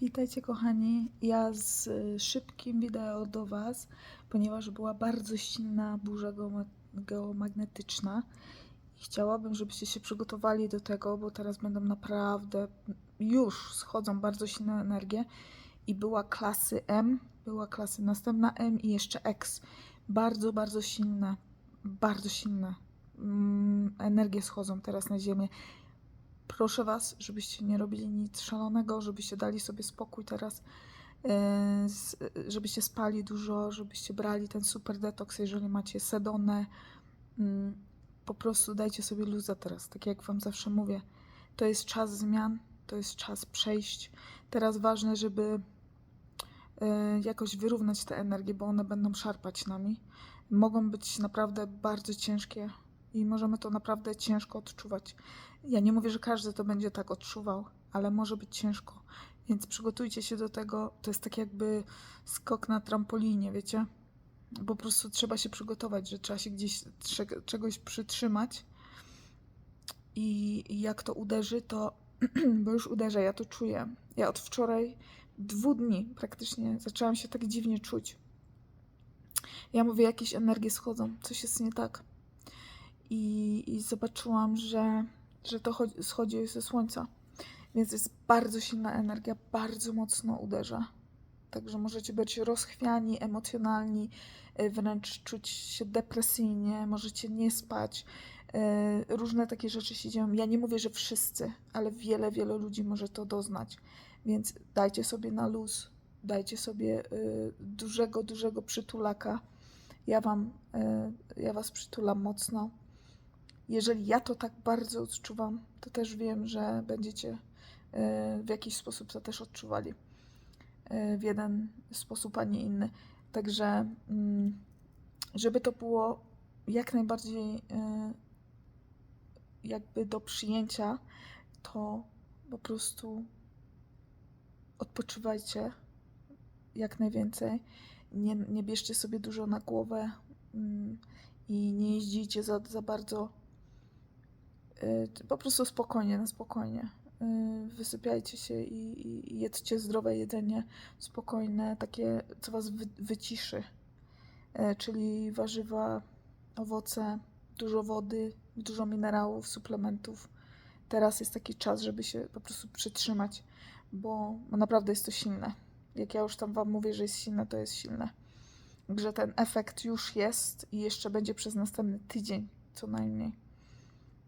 Witajcie kochani. Ja z y, szybkim wideo do Was, ponieważ była bardzo silna burza geoma- geomagnetyczna. Chciałabym, żebyście się przygotowali do tego, bo teraz będą naprawdę, już schodzą bardzo silne energie. I była klasy M, była klasy następna M i jeszcze X. Bardzo, bardzo silne, bardzo silne mm, energie schodzą teraz na Ziemię. Proszę Was, żebyście nie robili nic szalonego, żebyście dali sobie spokój teraz, e, żebyście spali dużo, żebyście brali ten super detoks, jeżeli macie sedonę. Mm, Po prostu dajcie sobie luza teraz, tak jak Wam zawsze mówię. To jest czas zmian, to jest czas przejść. Teraz ważne, żeby e, jakoś wyrównać te energie, bo one będą szarpać nami. Mogą być naprawdę bardzo ciężkie i możemy to naprawdę ciężko odczuwać. Ja nie mówię, że każdy to będzie tak odczuwał, ale może być ciężko. Więc przygotujcie się do tego. To jest tak jakby skok na trampolinie, wiecie? Po prostu trzeba się przygotować, że trzeba się gdzieś cze- czegoś przytrzymać. I jak to uderzy, to bo już uderza, ja to czuję. Ja od wczoraj, dwóch dni praktycznie, zaczęłam się tak dziwnie czuć. Ja mówię, jakieś energie schodzą, coś jest nie tak. I, i zobaczyłam, że, że to chodzi, schodzi ze słońca. Więc jest bardzo silna energia, bardzo mocno uderza. Także możecie być rozchwiani, emocjonalni, y, wręcz czuć się depresyjnie, możecie nie spać. y, Różne takie rzeczy się dzieją. Ja nie mówię, że wszyscy, ale wiele, wiele ludzi może to doznać. Więc dajcie sobie na luz, dajcie sobie y, dużego, dużego przytulaka. Ja wam, ja was przytulam mocno. Jeżeli ja to tak bardzo odczuwam, to też wiem, że będziecie y, w jakiś sposób to też odczuwali. Y, W jeden sposób, a nie inny. Także, mm, żeby to było jak najbardziej y, jakby do przyjęcia, to po prostu odpoczywajcie jak najwięcej. Nie, nie bierzcie sobie dużo na głowę mm, i nie jeździcie za, za bardzo. Y, Po prostu spokojnie, na spokojnie. Y, Wysypiajcie się i, i- jedzcie zdrowe jedzenie, spokojne, takie, co was wy, wyciszy. Y, Czyli warzywa, owoce, dużo wody, dużo minerałów, suplementów. Teraz jest taki czas, żeby się po prostu przytrzymać, bo, bo naprawdę jest to silne. Jak ja już tam wam mówię, że jest silne, to jest silne. Także ten efekt już jest i jeszcze będzie przez następny tydzień co najmniej.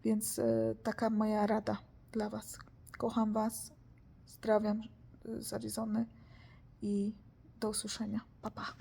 Więc e, taka moja rada dla Was. Kocham Was, zdrawiam e, z Arizony i do usłyszenia. Pa, pa.